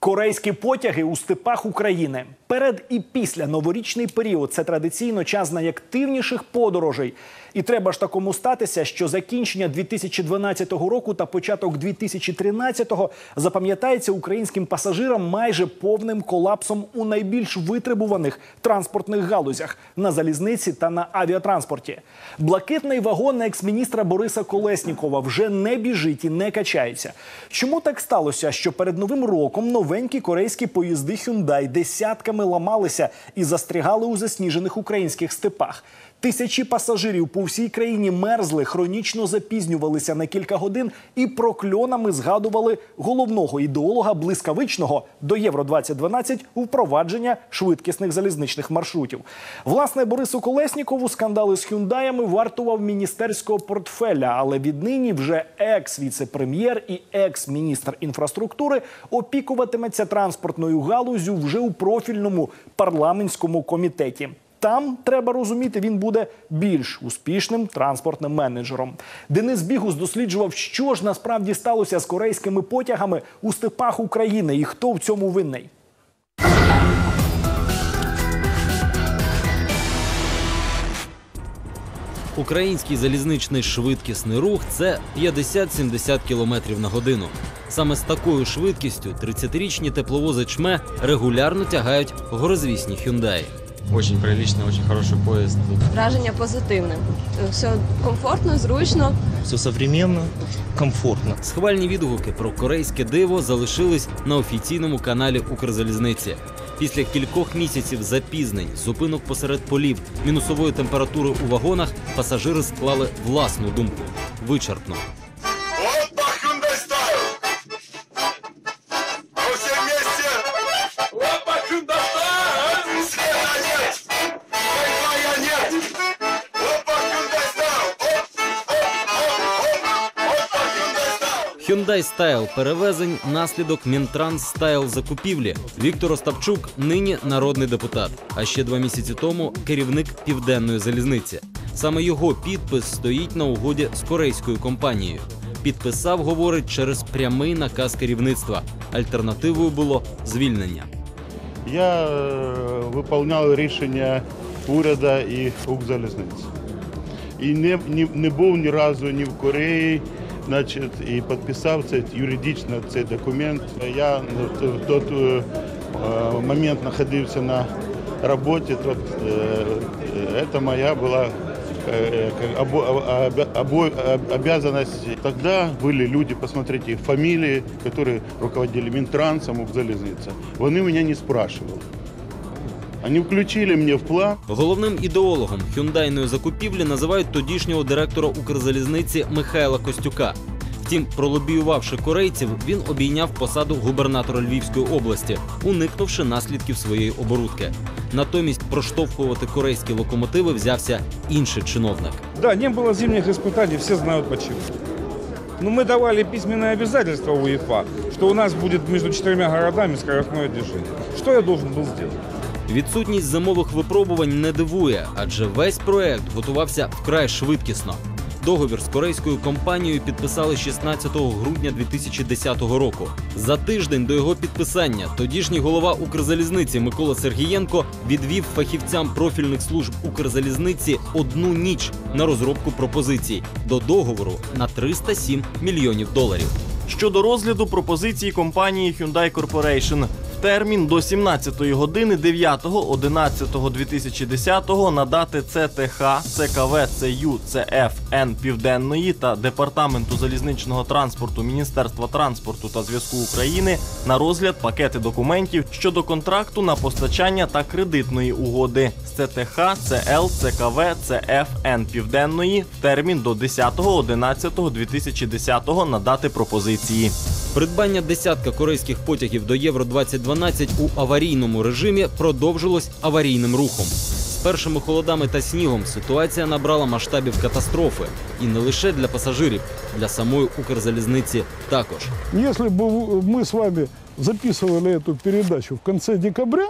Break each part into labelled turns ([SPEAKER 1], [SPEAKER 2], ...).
[SPEAKER 1] Корейські потяги у степах України перед і після новорічний період це традиційно час найактивніших подорожей. І треба ж такому статися, що закінчення 2012 року та початок 2013 запам'ятається українським пасажирам майже повним колапсом у найбільш витребуваних транспортних галузях на залізниці та на авіатранспорті. Блакитний вагон екс-міністра Бориса Колеснікова вже не біжить і не качається. Чому так сталося, що перед новим роком новенькі корейські поїзди Hyundai десятками ламалися і застрягали у засніжених українських степах? Тисячі пасажирів по всій країні мерзли, хронічно запізнювалися на кілька годин і прокльонами згадували головного ідеолога блискавичного до Євро 2012 впровадження швидкісних залізничних маршрутів. Власне, Борису Колеснікову скандали з хюндаями вартував міністерського портфеля, але віднині вже екс-віце-прем'єр і екс-міністр інфраструктури опікуватиметься транспортною галузю вже у профільному парламентському комітеті. Там треба розуміти, він буде більш успішним транспортним менеджером. Денис Бігус досліджував, що ж насправді сталося з корейськими потягами у степах України і хто в цьому винний.
[SPEAKER 2] Український залізничний швидкісний рух це 50-70 км на годину. Саме з такою швидкістю 30-річні тепловози чме регулярно тягають горозвісні хюндаї.
[SPEAKER 3] Очень приличный, очень хороший поезд.
[SPEAKER 4] Враження позитивне. Все комфортно, зручно.
[SPEAKER 5] все современно, комфортно.
[SPEAKER 2] Схвальні відгуки про корейське диво залишились на офіційному каналі Укрзалізниці. Після кількох місяців запізнень, зупинок посеред полів, мінусової температури у вагонах пасажири склали власну думку вичерпно.
[SPEAKER 6] Hyundai Style
[SPEAKER 2] перевезень наслідок Мінтранс Стайл закупівлі. Віктор Остапчук нині народний депутат. А ще два місяці тому керівник південної залізниці. Саме його підпис стоїть на угоді з корейською компанією. Підписав, говорить, через прямий наказ керівництва. Альтернативою було звільнення.
[SPEAKER 7] Я е, виконував рішення уряду і Укрзалізниці. І не, не, не був ні разу ні в Кореї, значить, і підписав це юридично цей документ. Я в той е, момент знаходився на роботі, то е, це моя була э, как обо- обя- обо- об- обязанность. Тогда были люди, посмотрите, их фамилии, которые руководили Минтрансом, Укрзалізниця. Вони мене не спрашивали. Они включили мне в план.
[SPEAKER 2] Головним ідеологом хюндайної закупівлі називають тодішнього директора Укрзалізниці Михайла Костюка. Втім, пролобіювавши корейців, він обійняв посаду губернатора Львівської області, уникнувши наслідків своєї оборудки. Натомість проштовхувати корейські локомотиви взявся інший чиновник.
[SPEAKER 8] Да, не было зимних испытаний, все знают почему. Но мы давали письменное обязательство УЕФА, что у нас будет между четырьмя городами скоростное движение. Что я должен был сделать?
[SPEAKER 2] Відсутність зимових випробувань не дивує, адже весь проект готувався вкрай швидкісно. Договір з корейською компанією підписали 16 грудня 2010 року. За тиждень до його підписання тодішній голова Укрзалізниці Микола Сергієнко відвів фахівцям профільних служб Укрзалізниці одну ніч на розробку пропозицій до договору на 307 мільйонів доларів.
[SPEAKER 9] щодо розгляду пропозиції компанії Hyundai Corporation термін до 17 години 9.11.2010 надати ЦТХ, ЦКВ, ЦЮ, ЦФ, Н Південної та Департаменту залізничного транспорту Міністерства транспорту та зв'язку України на розгляд пакети документів щодо контракту на постачання та кредитної угоди з ЦТХ, ЦЛ, ЦКВ, ЦФ, Н Південної в термін до 10.11.2010 надати пропозиції.
[SPEAKER 2] Придбання десятка корейських потягів до Євро 2012 у аварійному режимі продовжилось аварійним рухом. З першими холодами та снігом ситуація набрала масштабів катастрофи, і не лише для пасажирів, для самої Укрзалізниці також.
[SPEAKER 10] Если бы мы с вами записывали эту передачу в конце декабря,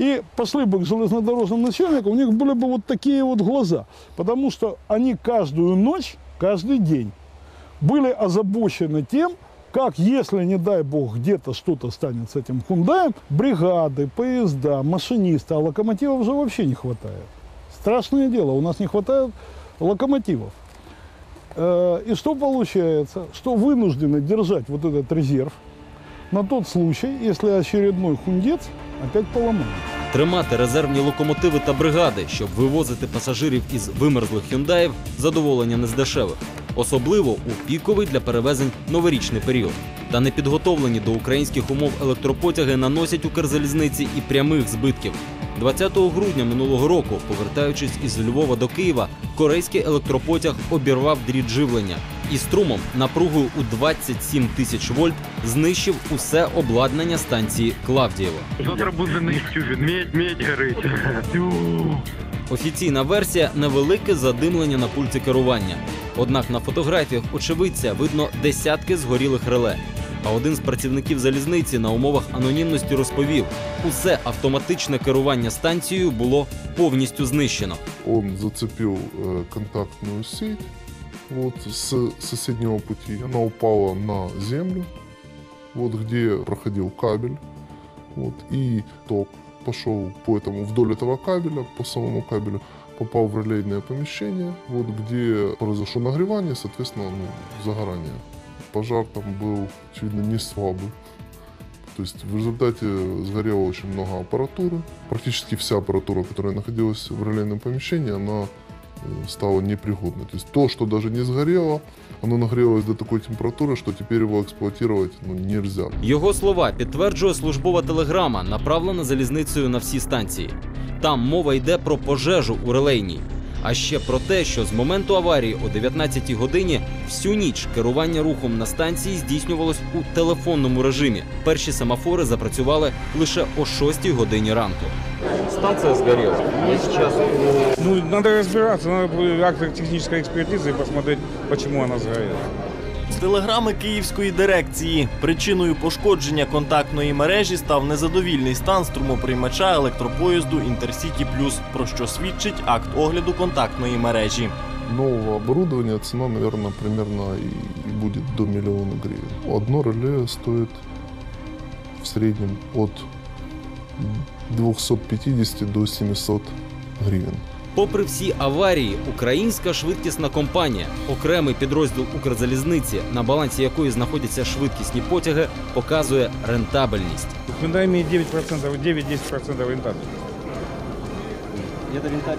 [SPEAKER 10] и пошли бы к железнодорожным начальникам, у них были бы вот такие вот глаза. Потому что они каждую ночь, каждый день были озабочены тем, как, если, не дай бог, где-то что-то станет с этим Хундаем, бригады, поезда, машинисты, а локомотивов же вообще не хватает. Страшное дело, у нас не хватает локомотивов. Э, И что получается? Что вынуждены держать вот этот резерв на тот случай, если очередной хундец опять поломает.
[SPEAKER 2] Тримати резервні локомотиви та бригади, щоб вивозити пасажирів із вимерзлих хюндаїв, задоволення не з дешевих, особливо у піковий для перевезень новорічний період. Та непідготовлені до українських умов електропотяги наносять Укрзалізниці і прямих збитків. 20 грудня минулого року, повертаючись із Львова до Києва, корейський електропотяг обірвав дріт живлення і струмом напругою у 27 тисяч вольт знищив усе обладнання станції Клавдієво.
[SPEAKER 3] Завтра буде YouTube. Медь, медь горить.
[SPEAKER 2] Офіційна версія невелике задимлення на пульті керування. Однак на фотографіях очевидця видно десятки згорілих реле. А один з працівників залізниці на умовах анонімності розповів: усе автоматичне керування станцією було повністю знищено.
[SPEAKER 11] Он зацепил э, контактную сеть вот, с соседнего пути. Она упала на землю, вот где проходил кабель. Вот, и ток пошел по этому, вдоль этого кабеля, по самому кабелю, попал в релейное помещение, вот, где произошло нагревание, соответственно, ну, загорание. Пожар там был, очевидно, не слабый. То есть в результате сгорело очень много аппаратуры. Практически вся аппаратура, которая находилась в релейном помещении, она э, стала непригодной. То есть то, что даже не сгорело, оно нагрелось до такой температуры, что теперь его эксплуатировать ну, нельзя.
[SPEAKER 2] Його слова підтверджує службова телеграма, направлена залізницею на всі станції. Там мова йде про пожежу у релейній. А ще про те, що з моменту аварії о 19 годині всю ніч керування рухом на станції здійснювалось у телефонному режимі. Перші семафори запрацювали лише о 6 годині ранку.
[SPEAKER 3] Станція згоріла. Я зараз
[SPEAKER 8] Ну, надо разбираться, надо будет акт технической экспертизы и посмотреть, почему она сгорела.
[SPEAKER 9] З телеграми київської дирекції причиною пошкодження контактної мережі став незадовільний стан струмоприймача електропоїзду Інтерсіті Плюс, про що свідчить акт огляду контактної мережі.
[SPEAKER 11] Нового оборудования цена, наверное, примерно и будет до миллиона гривен. Одно реле стоит в среднем от 250 до 700 гривен.
[SPEAKER 2] Попри всі аварії, українська швидкісна компанія, окремий підрозділ Укрзалізниці, на балансі якої знаходяться швидкісні потяги, показує рентабельність.
[SPEAKER 8] Hyundai имеет 9%, 9-10% рентабельности.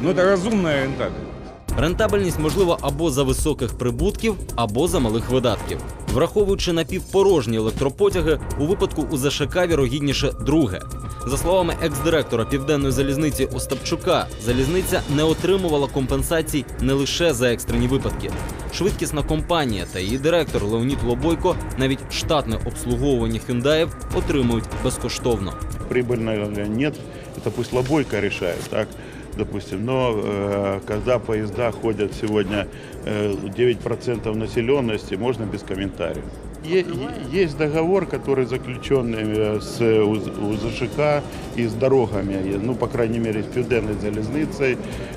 [SPEAKER 8] Ну, это разумная рентабельность.
[SPEAKER 2] Рентабельність можлива або за високих прибутків, або за малих видатків. Враховуючи напівпорожні електропотяги, у випадку УЗШК вірогідніше друге. За словами екс-директора південної залізниці Остапчука, залізниця не отримувала компенсацій не лише за екстрені випадки. Швидкісна компанія та її директор Леонід Лобойко навіть штатне обслуговування хюндаїв отримують безкоштовно.
[SPEAKER 12] прибыльно или нет, это пусть Лобойко решает, так, допустим. Но э, когда поезда ходят сегодня э, 9% населенности, можно без комментариев. Есть договор, который заключен э, с УЗ- УЗШК и с дорогами, ну, по крайней мере, с Південной залізницей.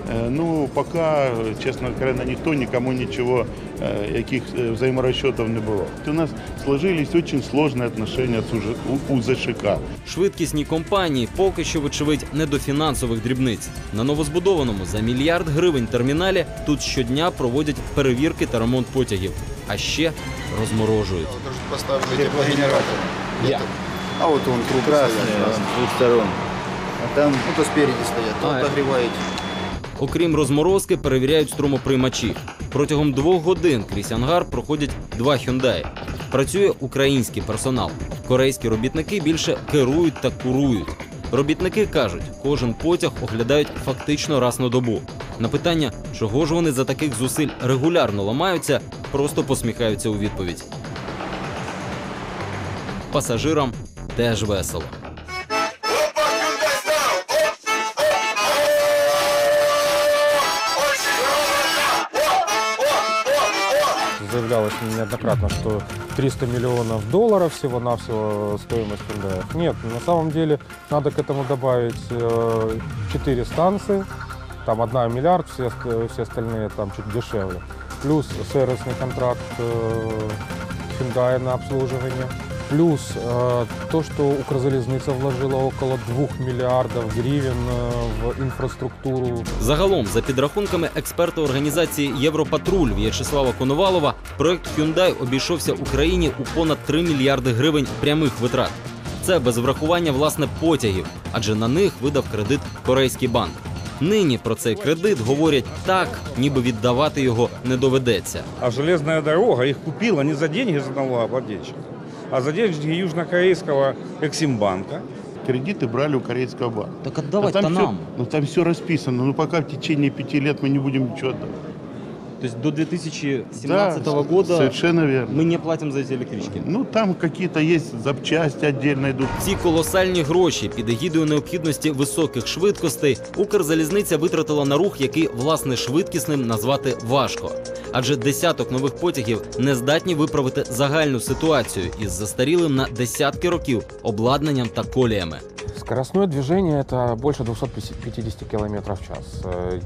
[SPEAKER 12] Э, Ну, пока, честно говоря, никто никому ничего, яких э, взаиморасчетов не было. У нас сложились очень сложные отношения с УЖ- У- УЗШК.
[SPEAKER 2] Швидкісні компанії поки що, вочевидь, не до фінансових дрібниць. На новозбудованому за мільярд гривень терміналі тут щодня проводять перевірки та ремонт потягів, а ще розморожують.
[SPEAKER 6] поставили теплогенератор.
[SPEAKER 3] Я.
[SPEAKER 6] А вот он круг
[SPEAKER 3] красный, с двух сторон.
[SPEAKER 6] А там, ну то спереди стоят, то
[SPEAKER 2] А,
[SPEAKER 6] отогреваете.
[SPEAKER 2] Окрім розморозки, перевіряють струмоприймачі. Протягом двох годин крізь ангар проходять два хюндаї. Працює український персонал. Корейські робітники більше керують та курують. Робітники кажуть, кожен потяг оглядають фактично раз на добу. На питання, чого ж вони за таких зусиль регулярно ламаються, просто посміхаються у відповідь. Пасажирам теж весело.
[SPEAKER 13] Заявлялось неоднократно, что 300 миллионов долларов всего-навсего стоимость Hyundai. Нет, на самом деле надо к этому добавить 4 станции, там одна миллиард, все, все остальные там чуть дешевле. Плюс сервисный контракт э, Hyundai на обслуживание. Плюс э, то, что Укрзалезница вложила около 2 миллиардов гривен э, в инфраструктуру.
[SPEAKER 2] Загалом, за підрахунками експерта організації Європатруль В'ячеслава Коновалова, проект Hyundai обійшовся Україні у понад 3 мільярди гривень прямих витрат. Це без врахування власне потягів, адже на них видав кредит корейський банк. Нині про цей кредит говорять так, ніби віддавати його не доведеться.
[SPEAKER 8] А железная дорога их купила не за деньги за налогоплательщика, а за деньги южнокорейского Эксимбанка.
[SPEAKER 12] Кредиты брали у корейского банка.
[SPEAKER 2] Так
[SPEAKER 12] А
[SPEAKER 2] отдавать-то
[SPEAKER 12] там всё-
[SPEAKER 2] нам.
[SPEAKER 12] ну там все расписано. Ну пока в течение пяти лет мы не будем ничего отдавать.
[SPEAKER 2] То есть до 2017
[SPEAKER 12] Да,
[SPEAKER 2] года
[SPEAKER 12] Совершенно верно.
[SPEAKER 2] мы не платим за эти электрички.
[SPEAKER 12] Ну там какие-то есть запчасти отдельно идут.
[SPEAKER 2] Ці колосальні гроші під егідою необхідності високих швидкостей Укрзалізниця витратила на рух, який власне швидкісним назвати важко. Адже десяток нових потягів не здатні виправити загальну ситуацію із застарілим на десятки років обладнанням та коліями.
[SPEAKER 13] Скоростное движение это больше 250 км в час. Э,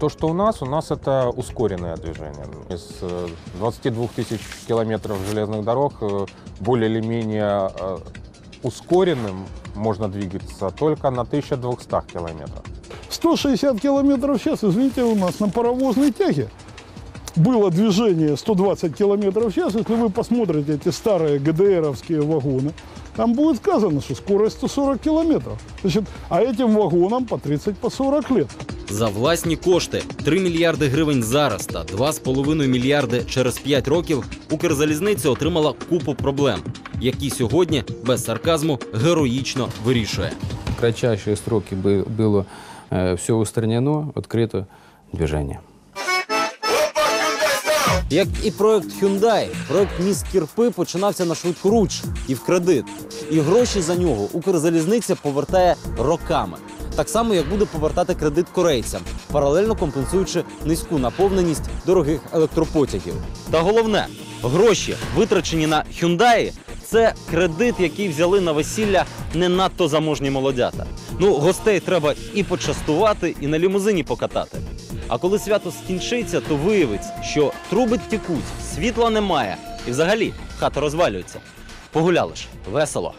[SPEAKER 13] То, что у нас, у нас это ускоренное движение. Из э, 22 тысяч километров железных дорог э, более или менее э, ускоренным можно двигаться только на 1200 километров.
[SPEAKER 10] 160 километров в час, извините, у нас на паровозной тяге было движение 120 километров в час. Если вы посмотрите эти старые ГДРовские вагоны, там будет сказано, что скорость 140 километров. Значит, а этим вагонам по 30, по 40 лет.
[SPEAKER 2] За власні кошти 3 мільярди гривень зараз та 2,5 мільярди через 5 років Укрзалізниця отримала купу проблем, які сьогодні без сарказму героїчно вирішує.
[SPEAKER 14] В кратчайшие сроки бы- было все устранено, открыто движение.
[SPEAKER 2] Як і проект Hyundai, проект міст Кірпи починався на швидкоруч і в кредит. І гроші за нього Укрзалізниця повертає роками. Так само, як буде повертати кредит корейцям, паралельно компенсуючи низьку наповненість дорогих електропотягів. Та головне, гроші, витрачені на Hyundai, це кредит, який взяли на весілля не надто заможні молодята. Ну, гостей треба і почастувати, і на лімузині покатати. А коли свято скінчиться, то виявиться, що труби тікуть, світла немає, і взагалі хата розвалюється. Погуляли ж весело.